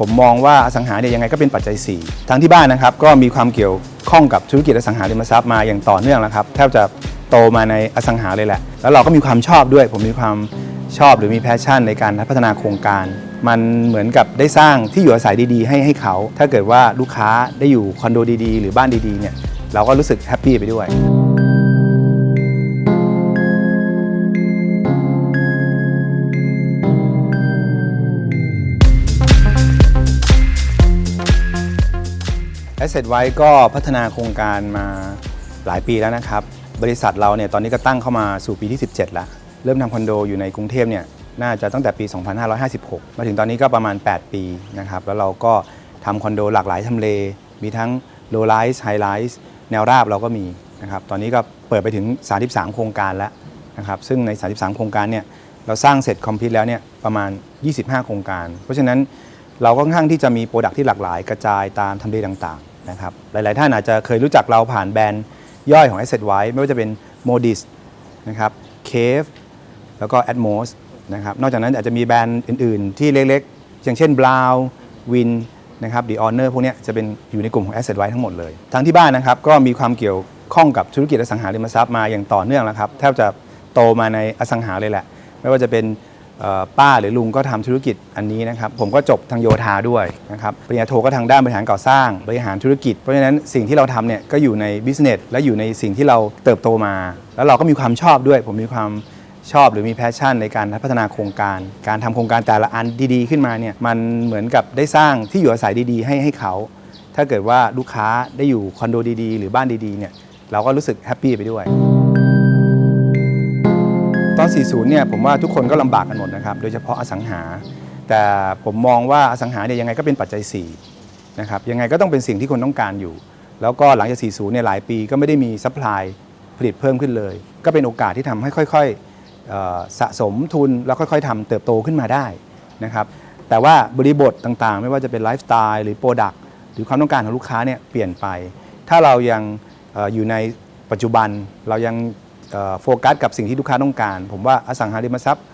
ผมมองว่าอสังหาเนี่ยยังไงก็เป็นปัจจัย 4 ทั้งที่บ้านนะครับก็มีความเกี่ยวข้องกับธุรกิจอสังหาริมทรัพย์มาอย่างต่อเนื่องแล้วครับแทบจะโตมาในอสังหาเลยแหละ แล้วเราก็มีความชอบด้วย ผมมีความชอบหรือมีแพชชั่นในการพัฒนาโครงการ มันเหมือนกับได้สร้างที่อยู่อาศัยดีๆ ให้ให้เขา ถ้าเกิดว่าลูกค้าได้อยู่คอนโดดีๆ หรือบ้านดีๆเนี่ยเราก็รู้สึกแฮปปี้ไปด้วย Asset ไว้ก็พัฒนาโครงการมาหลายปีแล้วนะครับ บริษัทเราเนี่ยตอนนี้ก็ตั้งเข้ามาสู่ปีที่ 17 แล้ว เริ่มทำคอนโดอยู่ในกรุงเทพเนี่ยน่าจะตั้งแต่ปี 2556 มาถึงตอนนี้ก็ประมาณ 8 ปีนะครับ แล้วเราก็ทำคอนโดหลากหลายทำเล มีทั้ง low rise high rise แนวราบเราก็มีนะครับ ตอนนี้ก็เปิดไปถึง 33 โครงการแล้วนะครับ ซึ่งใน 33 โครงการเนี่ยเราสร้างเสร็จคอมพิวต์แล้วเนี่ยประมาณ 25 โครงการ เพราะฉะนั้นเราก็ค่อนข้างที่จะมีโปรดักที่หลากหลายกระจายตามทำเลต่างๆ นะครับหลาย ๆ ท่านอาจจะเคยรู้จักเราผ่านแบรนด์ย่อยของ Asset ไว้ไม่ว่าจะเป็น Modis นะครับ Cave แล้วก็ Atmos นะครับนอกจากนั้นอาจจะมีแบรนด์อื่น ๆ ที่เล็ก ๆ อย่างเช่น Brown Win นะครับ The Honor พวกนี้จะเป็นอยู่ในกลุ่มของ Asset ไว้ทั้งหมดเลยทั้งที่บ้านนะครับก็มีความเกี่ยวข้องกับธุรกิจอสังหาริมทรัพย์มาอย่างต่อเนื่องแล้วครับแทบจะโตมาในอสังหาเลยแหละ ไม่ว่าจะเป็น ป้าหรือลุงก็ทำธุรกิจอันนี้นะครับ ผมก็จบทางโยธาด้วยนะครับปริญญาโทก็ทางด้านบริหารก่อสร้าง บริหารธุรกิจ เพราะฉะนั้นสิ่งที่เราทำเนี่ยก็อยู่ในบิสเนสและอยู่ในสิ่งที่เราเติบโตมา แล้วเราก็มีความชอบด้วย ผมมีความชอบหรือมีแพชชั่นในการพัฒนาโครงการ การทำโครงการแต่ละอันดีๆ ขึ้นมาเนี่ยมันเหมือนกับได้สร้างที่อยู่อาศัยดีๆ ให้ให้เขา ถ้าเกิดว่าลูกค้าได้อยู่คอนโดดีๆ หรือบ้านดีๆเนี่ยเราก็รู้สึกแฮปปี้ไปด้วย อน 40 เนี่ยผมว่าทุกคนก็ลำบากกันหมดนะครับ โดยเฉพาะอสังหา แต่ผมมองว่าอสังหาเนี่ยยังไงก็เป็นปัจจัย4นะครับ ยังไงก็ต้องเป็นสิ่งที่คนต้องการอยู่ แล้วก็หลังจาก 40 เนี่ยหลายปีก็ไม่ได้มีซัพพลายผลิตเพิ่มขึ้นเลย ก็เป็นโอกาสที่ทำให้ค่อยๆสะสมทุนแล้วค่อยๆทำเติบโตขึ้นมาได้นะครับ แต่ว่าบริบทต่างๆ ไม่ว่าจะเป็นไลฟ์สไตล์หรือโปรดักต์หรือความต้องการของลูกค้าเนี่ยเปลี่ยนไป ถ้าเรายังอยู่ในปัจจุบันเรายัง โฟกัสกับสิ่งที่ลูกค้าต้องการ ผมว่าอสังหาริมทรัพย์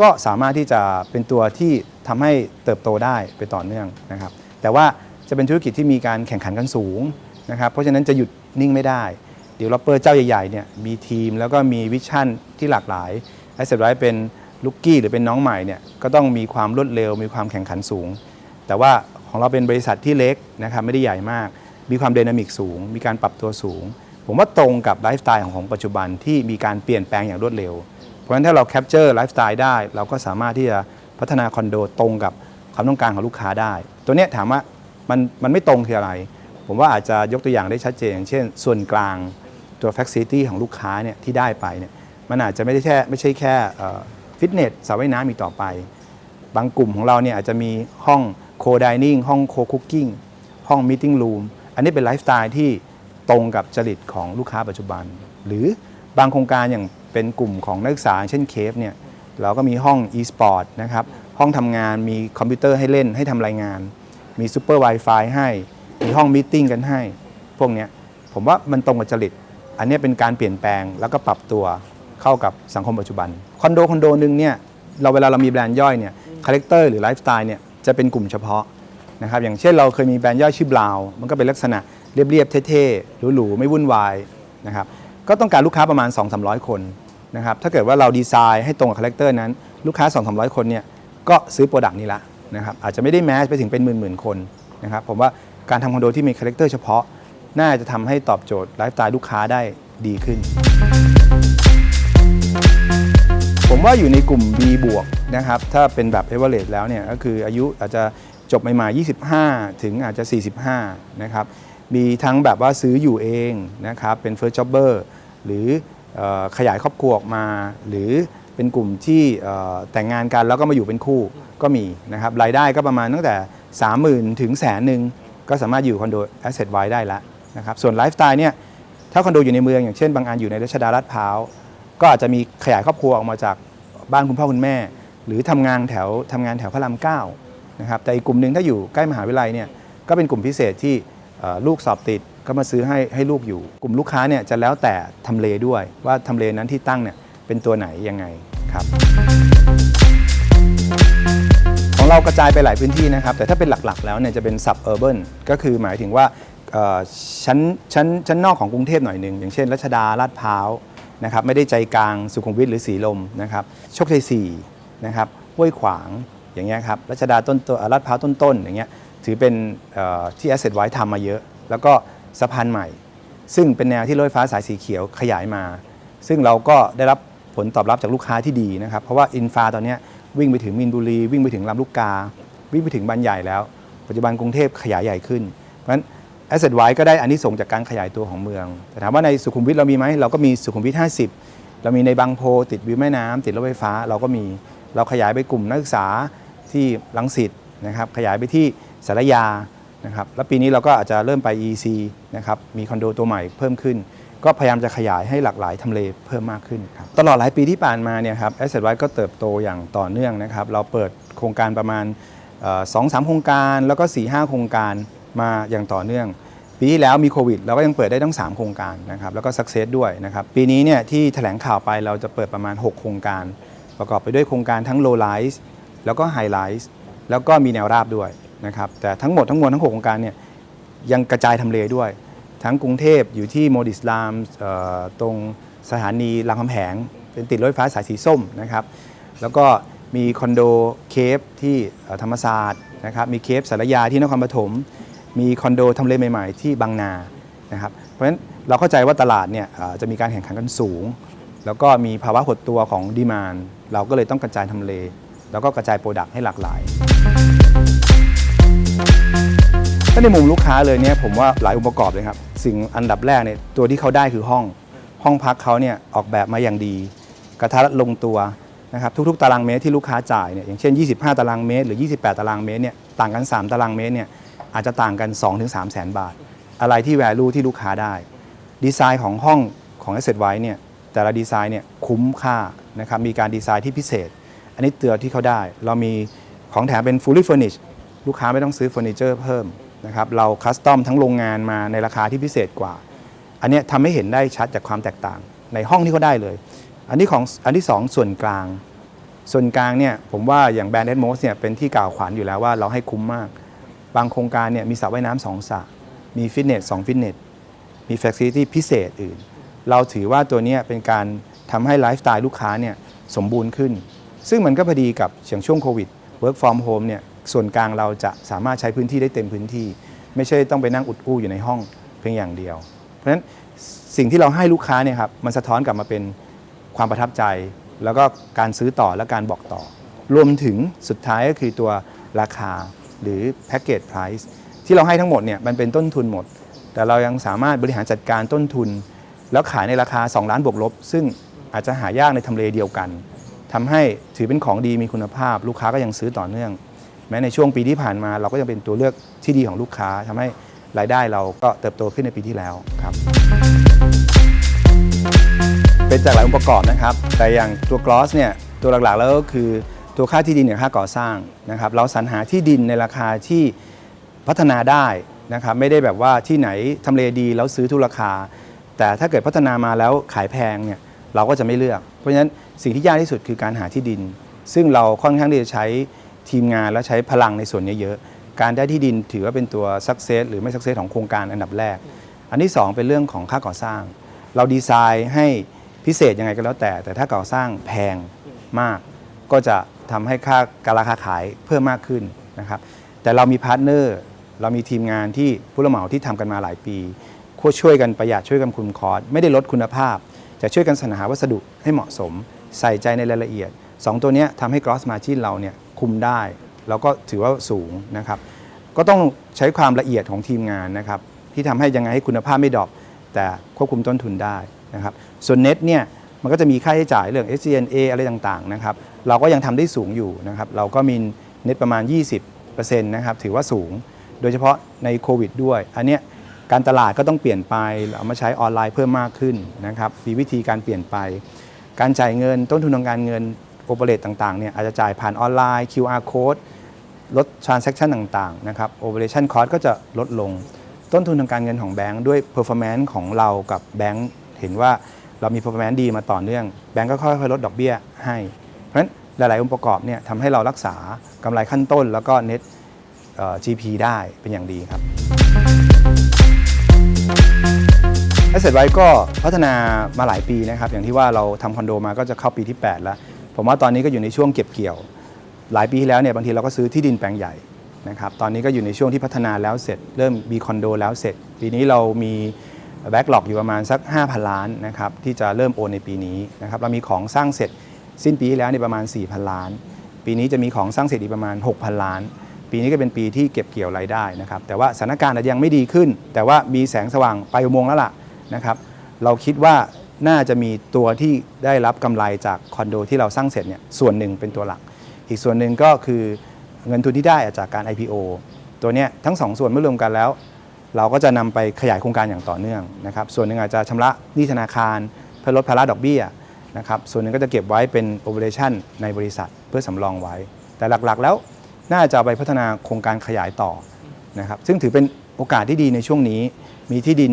ก็สามารถที่จะเป็นตัวที่ทำให้เติบโตได้ไปต่อเนื่องนะครับ แต่ว่าจะเป็นธุรกิจที่มีการแข่งขันกันสูงนะครับ เพราะฉะนั้นจะหยุดนิ่งไม่ได้เดี๋ยวลอปเปอร์เจ้าใหญ่ๆเนี่ยมีทีมแล้วก็มีวิชั่นที่หลากหลายไอเซ t ไรเป็นลุกกี้หรือเป็นน้องใหม่เนี่ยก็ต้องมีความรวดเร็ว มีความแข่งขันสูง แต่ว่าของเราเป็นบริษัทที่เล็กนะครับไม่ได้ใหญ่มาก มีความเดนามิกสูง มีการปรับตัวสูง ผมว่าตรงกับไลฟ์สไตล์ของของปัจจุบันที่มีการเปลี่ยนแปลงอย่างรวดเร็ว เพราะฉะนั้นถ้าเราแคปเจอร์ไลฟ์สไตล์ได้ เราก็สามารถที่จะพัฒนาคอนโดตรงกับความต้องการของลูกค้าได้ ตัวเนี้ยถามว่ามันมันไม่ตรงคืออะไร ผมว่าอาจจะยกตัวอย่างได้ชัดเจนอย่างเช่น ส่วนกลางตัว Facility ของลูกค้าเนี่ยที่ได้ไปเนี่ยมันอาจจะไม่ได้แค่ไม่ใช่แค่ฟิตเนสสระว่ายน้ำอีกต่อไป บางกลุ่มของเราเนี่ยอาจจะมีห้องโคดิเนิ่งห้องโคคุกกิ้งห้องมิ e รูมอันนี้เป็นไลฟ์สไตล์ที่ ตรงกับจริตของลูกค้าปัจจุบัน หรือบางโครงการอย่างเป็นกลุ่มของนักศึกษา เช่นเคฟเนี่ยเราก็มีห้อง e-sport นะครับห้องทำงานมีคอมพิวเตอร์ให้เล่นให้ทำรายงาน มีซูเปอร์ Wi-Fi ให้ มีห้องม e ติ้งกันให้ พวกเนี้ยผมว่ามันตรงกับจริต อันนี้เป็นการเปลี่ยนแปลงแล้วก็ปรับตัวเข้ากับสังคมปัจจุบันคอนโดคอนโดหนึงเนี่ยเราเวลาเรามีแบรนด์ย่อยเนี่ยคาแรคเตอร์หรือไลฟ์สไตล์เนี่ยจะเป็นกลุ่มเฉพาะนะครับอย่างเช่นเราเคยมีแบรนด์ย่อยชื่อบราวมันก็เป็นลักษณะ เรียบๆเท่ๆหรูๆไม่วุ่นวายนะครับก็ต้องการลูกค้าประมาณ 2-300 คนนะครับถ้าเกิดว่าเราดีไซน์ให้ตรงกับคาแรคเตอร์นั้น ลูกค้า 2-300 คนเนี่ยก็ซื้อโปรดักต์นี้ละนะครับอาจจะไม่ได้แมสไปถึงเป็นหมื่นๆคนนะครับผมว่าการทำคอนโดที่มีคาแรคเตอร์เฉพาะ น่าจะทำให้ตอบโจทย์ไลฟ์สไตล์ลูกค้าได้ดีขึ้น ผมว่าอยู่ในกลุ่ม B บวกนะครับถ้าเป็นแบบ average แล้วเนี่ยก็คืออายุอาจจะจบใหม่ๆ25 ถึงอาจจะ 45 นะครับ มีทั้งแบบว่าซื้ออยู่เองนะครับเป็น first jobber หรือออขยายครอบครัวออกมา หรือเป็นกลุ่มที่แต่งงานกันแล้วก็มาอยู่เป็นคู่ก็มีนะครับรายได้ก็ประมาณตั้งแต่ 30,000 ถึงแสนหนึ่งก็สามารถอยู่คอนโด asset ไว้ได้แล้วนะครับส่วนไลฟ์สไตล์เนี่ยถ้าคอนโดอยู่ในเมืองอย่างเช่นบางอันอยู่ในรัชดาลาดพร้าวก็อาจจะมีขยายครอบครัวออกมาจากบ้านคุณพ่อคุณแม่ หรือทำงานแถวทำงานแถวพระรามเก้านะครับแต่อีกกลุ่มหนึ่งถ้าอยู่ใกล้มหาวิทยาลัยเนี่ยก็เป็นกลุ่มพิเศษที่ ลูกสอบติดก็มาซื้อให้ให้ลูกอยู่ กลุ่มลูกค้าเนี่ยจะแล้วแต่ทำเลด้วย ว่าทำเลนั้นที่ตั้งเนี่ยเป็นตัวไหนยังไงครับ ของเรากระจายไปหลายพื้นที่นะครับ แต่ถ้าเป็นหลักๆ แล้วเนี่ยจะเป็น sub urban ก็คือหมายถึงว่าชั้นชั้นชั้นนอกของกรุงเทพหน่อยหนึ่งอย่างเช่นรัชดาลาดพร้าวนะครับไม่ได้ใจกลางสุขุมวิทหรือสีลมนะครับโชคชัยสี่นะครับห้วยขวางอย่างเงี้ยครับรัชดาต้นตัวลาดพร้าวต้นๆอย่างเงี้ย ถือเป็นที่ Asset ไว้ทำมาเยอะ แล้วก็สะพานใหม่ ซึ่งเป็นแนวที่รถไฟฟ้าสายสีเขียวขยายมา ซึ่งเราก็ได้รับผลตอบรับจากลูกค้าที่ดีนะครับ เพราะว่าอินฟาตอนนี้วิ่งไปถึงมินบุรี วิ่งไปถึงลำลูกกา วิ่งไปถึงบานใหญ่แล้ว ปัจจุบันกรุงเทพขยายใหญ่ขึ้น เพราะฉะนั้น Asset Wise ก็ได้อันนี้ส่งจากการขยายตัวของเมือง แต่ถามว่าในสุขุมวิทเรามีไหมเราก็มีสุขุมวิท 50 เรามีในบางโพติดวิวแม่น้ำติดรถไฟฟ้าเราก็มีเราขยายไปกลุ่มนักศึกษาที่ลังสิตนะครับขยายไปที่ สารยานะครับแล้วปีนี้เราก็อาจจะเริ่มไป EC นะครับมีคอนโดตัวใหม่เพิ่มขึ้น ก็พยายามจะขยายให้หลากหลายทำเลเพิ่มมากขึ้นครับตลอดหลายปีที่ผ่านมาเนี่ยครับ Asset Wise ก็เติบโตอย่างต่อเนื่องนะครับ เราเปิดโครงการประมาณสองสามโครงการแล้วก็4ี่ห้าโครงการมาอย่างต่อเนื่อง ปีที่แล้วมีโควิด เราก็ยังเปิดได้ทั้ง 3 โครงการนะครับแล้วก็สักเซสด้วยนะครับปีนี้เนี่ยที่แถลงข่าวไปเราจะเปิดประมาณ 6 โครงการ ประกอบไปด้วยโครงการทั้ง low rise แล้วก็ high rise แล้วก็มีแนวราบด้วย นะครับแต่ทั้งหมดทั้งมวลทั้ง 6 โครงการเนี่ยยังกระจายทำเลด้วย ทั้งกรุงเทพอยู่ที่โมดิสลามเอ่อตรงสถานีรามคำแหง เป็นติดรถไฟฟ้าสายสีส้มนะครับแล้วก็มีคอนโดเคฟที่เอ่อธรรมศาสตร์นะครับมีเคฟสารยาที่นครปฐมมีคอนโดทำเลใหม่ๆ ที่บางนานะครับเพราะฉะนั้นเราเข้าใจว่าตลาดเนี่ยอ่าจะมีการแข่งขันกันสูง แล้วก็มีภาวะหดตัวของดีมานเราก็เลยต้องกระจายทำเล แล้วก็กระจายโปรดักต์ให้หลากหลาย ถ้าในมุมลูกค้าเลยเนี่ยผมว่าหลายองค์ประกอบเลยครับ สิ่งอันดับแรกเนี่ยตัวที่เขาได้คือห้อง ห้องพักเขาเนี่ยออกแบบมาอย่างดี กระทัดลงตัวนะครับทุก ๆ ตารางเมตรที่ลูกค้าจ่ายเนี่ยอย่างเช่น 25 ตารางเมตร หรือ 28 ตารางเมตรเนี่ยต่างกัน 3 ตารางเมตรเนี่ยอาจจะต่างกัน 2-3 แสนบาท อะไรที่ value ที่ลูกค้าได้ ดีไซน์ของห้องของ Asset ไว้เนี่ยแต่ละดีไซน์เนี่ยคุ้มค่านะครับมีการดีไซน์ที่พิเศษ อันนี้เตือที่เขาได้ เรามีของแถมเป็น fully furnished ลูกค้าไม่ต้องซื้อเฟอร์นิเจอร์เพิ่ม นะครับเราคัสตอมทั้งโรงงานมาในราคาที่พิเศษกว่า อันนี้ทำให้เห็นได้ชัดจากความแตกต่าง ในห้องที่เขาได้เลย อันนี้ของอันที่สองส่วนกลาง ส่วนกลางเนี่ยผมว่าอย่างแบรนด์ a อ m o s เนี่ยเป็นที่กล่าวขวัญอยู่แล้วว่าเราให้คุ้มมาก บางโครงการเนี่ยมีสระว่ายน้ำสองสระมีฟิตเนสสองฟิตเนสมีฟ a ซิลิตี้พิเศษอื่น เราถือว่าตัวนี้เป็นการทำให้ไลฟ์สไตล์ลูกค้าเนี่ยสมบูรณ์ขึ้น ซึ่งมันก็พอดีกับอย่างช่วงโควิด work from home เนี่ย ส่วนกลางเราจะสามารถใช้พื้นที่ได้เต็มพื้นที่ ไม่ใช่ต้องไปนั่งอุดอู้อยู่ในห้องเพียงอย่างเดียว เพราะฉะนั้นสิ่งที่เราให้ลูกค้าเนี่ยครับมันสะท้อนกลับมาเป็นความประทับใจ แล้วก็การซื้อต่อและการบอกต่อ รวมถึงสุดท้ายก็คือตัวราคาหรือ package price ที่เราให้ทั้งหมดเนี่ยมันเป็นต้นทุนหมด แต่เรายังสามารถบริหารจัดการต้นทุน แล้วขายในราคา 2 ล้านบวกลบ ซึ่งอาจจะหายากในทำเลเดียวกันทำให้ถือเป็นของดีมีคุณภาพ ลูกค้าก็ยังซื้อต่อเนื่อง แม้ในช่วงปีที่ผ่านมาเราก็ยังเป็นตัวเลือกที่ดีของลูกค้าทำให้รายได้เราก็เติบโตขึ้นในปีที่แล้วครับเป็นจากหลายองค์ประกอบนะครับ แต่อย่างตัวกลอสเนี่ยตัวหลักๆแล้วก็คือตัวค่าที่ดินกับค่าก่อสร้างนะครับ เราสรรหาที่ดินในราคาที่พัฒนาได้นะครับไม่ได้แบบว่าที่ไหนทำเลดีแล้วซื้อทุกราคา แต่ถ้าเกิดพัฒนามาแล้วขายแพงเนี่ยเราก็จะไม่เลือก เพราะฉะนั้นสิ่งที่ยากที่สุดคือการหาที่ดิน ซึ่งเราค่อนข้างที่จะใช้ ทีมงานและใช้พลังในส่วนนี้เยอะ การได้ที่ดินถือว่าเป็นตัวสักเซสหรือไม่สักเซสของโครงการอันดับแรก อันที่สองเป็นเรื่องของค่าก่อสร้าง เราดีไซน์ให้พิเศษยังไงก็แล้วแต่ แต่ถ้าก่อสร้างแพงมาก ก็จะทำให้ค่าการราคาขายเพิ่มมากขึ้นนะครับ แต่เรามีพาร์ทเนอร์เรามีทีมงานที่ผู้รับเหมาที่ทำกันมาหลายปีควช่วยกันประหยัดช่วยกันคุมคอสไม่ได้ลดคุณภาพ จะช่วยกันสรรหาวัสดุให้เหมาะสม ใส่ใจในรายละเอียด 2 ตัวนี้ทำให้ gross margin เราเนี่ยคุมได้ แล้วก็ถือว่าสูงนะครับ ก็ต้องใช้ความละเอียดของทีมงานนะครับ ที่ทำให้ยังไงให้คุณภาพไม่ดรอปแต่ควบคุมต้นทุนได้นะครับ ส่วนเน็ตเนี่ยมันก็จะมีค่าใช้จ่ายเรื่อง SG&A อะไรต่างๆนะครับ เราก็ยังทำได้สูงอยู่นะครับ เราก็มีเน็ตประมาณ 20%นะครับ ถือว่าสูง โดยเฉพาะในโควิดด้วย อันเนี้ยการตลาดก็ต้องเปลี่ยนไปเอามาใช้ออนไลน์เพิ่มมากขึ้นนะครับ มีวิธีการเปลี่ยนไป การจ่ายเงินต้นทุนทางการเงิน โอเปเรตต่างๆเนี่ยอาจจะจ่ายผ่านออนไลน์ QR code ลด transaction ต่างๆนะครับ operation cost ก็จะลดลง ต้นทุนทางการเงินของแบงค์ด้วย performance ของเรากับแบงค์เห็นว่าเรามี performance ดีมาต่อเนื่องแบงค์ก็ค่อยๆลดดอกเบี้ยให้ เพราะฉะนั้นหลายๆองค์ประกอบเนี่ยทำให้เรารักษากำไรขั้นต้นแล้วก็ net เอ่อ GP ได้เป็นอย่างดีครับ a s s e t ไว้ก็พัฒนามาหลายปีนะครับ อย่างที่ว่าเราทำคอนโดมาก็จะเข้าปีที่ 8 แล้ว ผมว่าตอนนี้ก็อยู่ในช่วงเก็บเกี่ยว หลายปีที่แล้วเนี่ยบางทีเราก็ซื้อที่ดินแปลงใหญ่นะครับตอนนี้ก็อยู่ในช่วงที่พัฒนาแล้วเสร็จ เริ่มมีคอนโดแล้วเสร็จ ปีนี้เรามีแบ็กหลอกอยู่ประมาณสัก 5,000 ล้านนะครับที่จะเริ่มโอนในปีนี้นะครับเรามีของสร้างเสร็จสิ้นปีที่แล้วในยประมาณ 4,000 ล้าน ปีนี้จะมีของสร้างเสร็จอีกประมาณ 6,000 ล้าน ปีนี้ก็เป็นปีที่เก็บเกี่ยวรายได้นะครับแต่ว่าสถานการณ์อาจจะยังไม่ดีขึ้น แต่ว่ามีแสงสว่างไปลายอุโมงค์แล้วล่ะนะครับเราคิดว่า น่าจะมีตัวที่ได้รับกำไรจากคอนโดที่เราสร้างเสร็จเนี่ยส่วนหนึ่งเป็นตัวหลัก อีกส่วนหนึ่งก็คือเงินทุนที่ได้จากการ IPO ตัวเนี้ยทั้งสองส่วนเมื่อรวมกันแล้ว เราก็จะนำไปขยายโครงการอย่างต่อเนื่องนะครับส่วนหนึ่งอาจจะชำระหนี้ธนาคาร เพื่อลดภาระดอกเบี้ยนะครับส่วนหนึ่งก็จะเก็บไว้เป็นโอเปอเรชั่นในบริษัทเพื่อสำรองไว้ แต่หลักๆ แล้วน่าจะไปพัฒนาโครงการขยายต่อนะครับซึ่งถือเป็นโอกาสที่ดีในช่วงนี้มีที่ดิน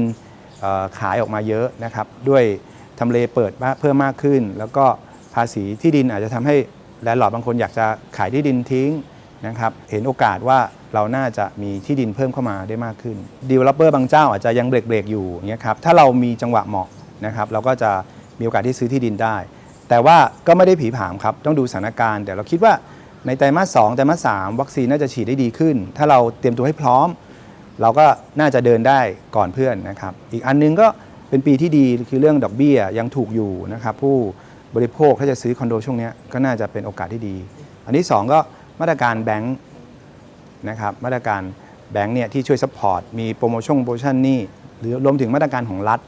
ขายออกมาเยอะนะครับด้วย ทำเลเปิดเพิ่มมากขึ้น แล้วก็ภาษีที่ดินอาจจะทำให้แลนด์ลอร์ดบางคนอยากจะขายที่ดินทิ้งนะครับเห็นโอกาสว่าเราน่าจะมีที่ดินเพิ่มเข้ามาได้มากขึ้นดีเวลลอปเปอร์บางเจ้าอาจจะยังเบรกๆอยู่อย่เงี้ยครับถ้าเรามีจังหวะเหมาะนะครับเราก็จะมีโอกาสที่ซื้อที่ดินได้ แต่ว่าก็ไม่ได้ผีผามครับต้องดูสถานการณ์แต่เราคิดว่าในไตรมาสสองไตรมาสสามวัคซีนน่าจะฉีดได้ดีขึ้น ถ้าเราเตรียมตัวให้พร้อม เราก็น่าจะเดินได้ก่อนเพื่อนนะครับ อีกอันนึงก็ เป็นปีที่ดีคือเรื่องดอกเบี้ยยังถูกอยู่นะครับผู้บริโภคถ้าจะซื้อคอนโดช่วงนี้ก็น่าจะเป็นโอกาสที่ดี อันที่สองก็มาตรการแบงค์นะครับมาตรการแบงค์เนี่ยที่ช่วยซัพพอร์ตมีโปรโมชั่นโปรโมชั่นนี่หรือรวมถึงมาตรการของรัฐ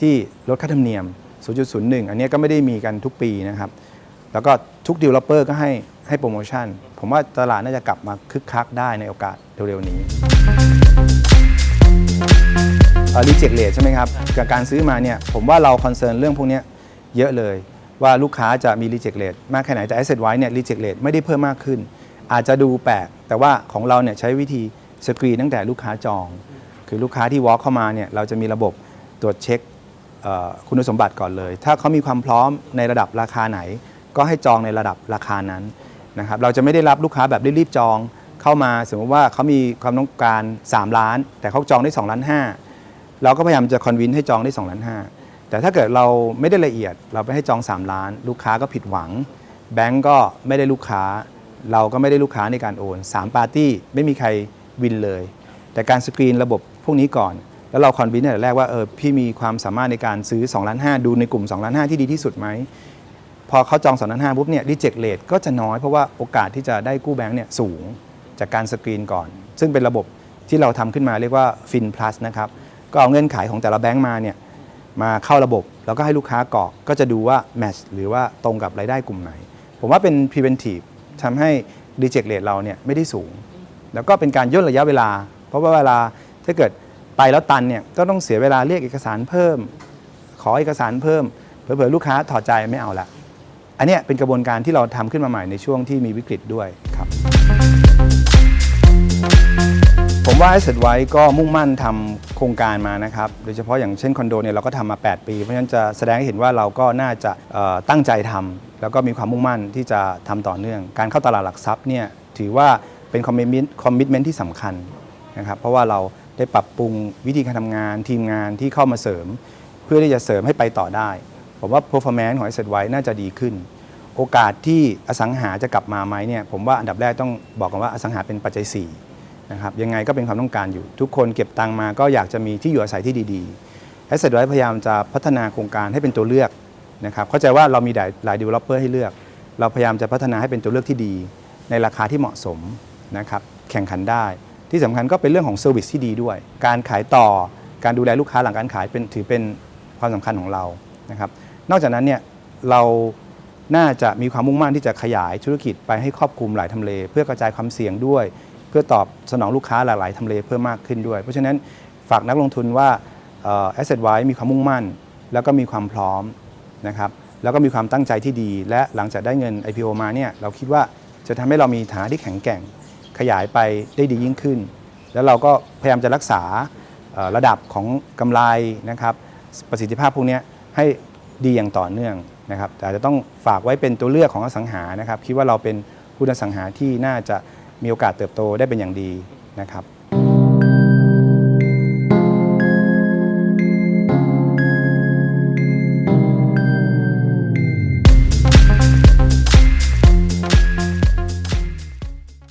ที่ลดค่าธรรมเนียม 0.01 อันนี้ก็ไม่ได้มีกันทุกปีนะครับ แล้วก็ทุกดีลลอปเปอร์ก็ให้ให้โปรโมชั่น ผมว่าตลาดน่าจะกลับมาคึกคักได้ในโอกาสเร็วๆนี้ รีเจ็คเลทใช่ไหมครับกับการซื้อมาเนี่ยผมว่าเราคอนเซิร์นเรื่องพวกนี้เยอะเลย ว่าลูกค้าจะมีรีเจ็คเลทมากแค่ไหนแต่ Asset ไว้เนี่ยรีเจ็คเลทไม่ได้เพิ่มมากขึ้น อาจจะดูแปลกแต่ว่าของเราเนี่ยใช้วิธีสกรีนตั้งแต่ลูกค้าจอง คือลูกค้าที่ walk เข้ามาเนี่ยเราจะมีระบบตรวจเช็คคุณสมบัติก่อนเลย ถ้าเขามีความพร้อมในระดับราคาไหน ก็ให้จองในระดับราคานั้นนะครับเราจะไม่ได้รับลูกค้าแบบรีบๆจองเข้ามาสมมติว่าเขามีความต้องการ 3 ล้าน แต่เขาจองได้2ล้าน5 เราก็พยายามจะคอนวินให้จองได้2ล้าน5แต่ถ้าเกิดเราไม่ได้ละเอียด เราไปให้จอง 3 ล้าน ลูกค้าก็ผิดหวัง แบงก์ก็ไม่ได้ลูกค้า เราก็ไม่ได้ลูกค้าในการโอน 3 ปาร์ตี้ไม่มีใครวินเลย แต่การสกรีนระบบพวกนี้ก่อน แล้วเราคอนวินแต่แรกว่าเออพี่มีความสามารถในการซื้อ2ล้าน5ดูในกลุ่ม2ล้าน5ที่ดีที่สุดไหมพอเขาจอง2ล้าน5ปุ๊บเนี่ยรีเจ็คเลทก็จะน้อยเพราะว่าโอกาสที่จะได้กู้แบงก์เนี่ยสูงจากการสกรีนก่อน ซึ่งเป็นระบบที่เราทำขึ้นมาเรียกว่า Fin Plus นะครับ ก็เอาเงื่อนไขของแต่ละแบงก์มาเนี่ยมาเข้าระบบ แล้วก็ให้ลูกค้ากรอกก็จะดูว่า match หรือว่าตรงกับรายได้กลุ่มไหน ผมว่าเป็น preventive ทำให้ reject rate เราเนี่ยไม่ได้สูง แล้วก็เป็นการย่นระยะเวลา เพราะว่าเวลาถ้าเกิดไปแล้วตันเนี่ยก็ต้องเสียเวลาเรียกเอกสารเพิ่ม ขอเอกสารเพิ่มเผื่อๆลูกค้าถอดใจไม่เอาละอันนี้เป็นกระบวนการที่เราทำขึ้นมาใหม่ในช่วงที่มีวิกฤตด้วยครับผมว่า Asset ไว้ก็มุ่งมั่นทำ โครงการมานะครับ โดยเฉพาะอย่างเช่นคอนโดเนี่ยเราก็ทำมา 8 ปี เพราะฉะนั้นจะแสดงให้เห็นว่าเราก็น่าจะตั้งใจทำแล้วก็มีความมุ่งมั่นที่จะทำต่อเนื่อง การเข้าตลาดหลักทรัพย์เนี่ยถือว่าเป็นคอมมิชมนต์คอมมิชเมนต์ที่สำคัญนะครับ เพราะว่าเราได้ปรับปรุงวิธีการทำงานทีมงานที่เข้ามาเสริม เพื่อที่จะเสริมให้ไปต่อได้ ผมว่า performance ของ Asset ไว้น่าจะดีขึ้น โอกาสที่อสังหาจะกลับมาไหมเนี่ยผมว่าอันดับแรกต้องบอกกันว่าอสังหาเป็นปัจจัย4 นะครับยังไงก็เป็นความต้องการอยู่ ทุกคนเก็บตังมาก็อยากจะมีที่อยู่อาศัยที่ดีๆ Asset ไว้พยายามจะพัฒนาโครงการให้เป็นตัวเลือกนะครับเข้าใจว่าเรามีหลายหลาย developer ให้เลือก เราพยายามจะพัฒนาให้เป็นตัวเลือกที่ดี ในราคาที่เหมาะสมนะครับแข่งขันได้ ที่สำคัญก็เป็นเรื่องของเซอร์วิสที่ดีด้วย การขายต่อการดูแลลูกค้าหลังการขายเป็นถือเป็นความสำคัญของเรานะครับนอกจากนั้นเนี่ยเราน่าจะมีความมุ่งมั่นที่จะขยายธุรกิจไปให้ครอบคลุมหลายทำเล เพื่อกระจายความเสี่ยงด้วย พื่อตอบสนองลูกค้าหลายๆทำเลเพิ่มมากขึ้นด้วย เพราะฉะนั้นฝากนักลงทุนว่าเอ่อ Asset ไว้มีความมุ่งมั่น แล้วก็มีความพร้อมนะครับแล้วก็มีความตั้งใจที่ดี และหลังจากได้เงิน IPO มาเนี่ยเราคิดว่าจะทำให้เรามีฐานที่แข็งแกร่ง ขยายไปได้ดียิ่งขึ้น แล้วเราก็พยายามจะรักษาระดับของกำไรนะครับประสิทธิภาพพวกนี้ให้ดีอย่างต่อเนื่องนะครับแต่อาจจะต้องฝากไว้เป็นตัวเลือกของอสังหานะครับคิดว่าเราเป็นหุ้นอสังหาที่น่าจะ มีโอกาสเติบโตได้เป็นอย่างดีนะครับ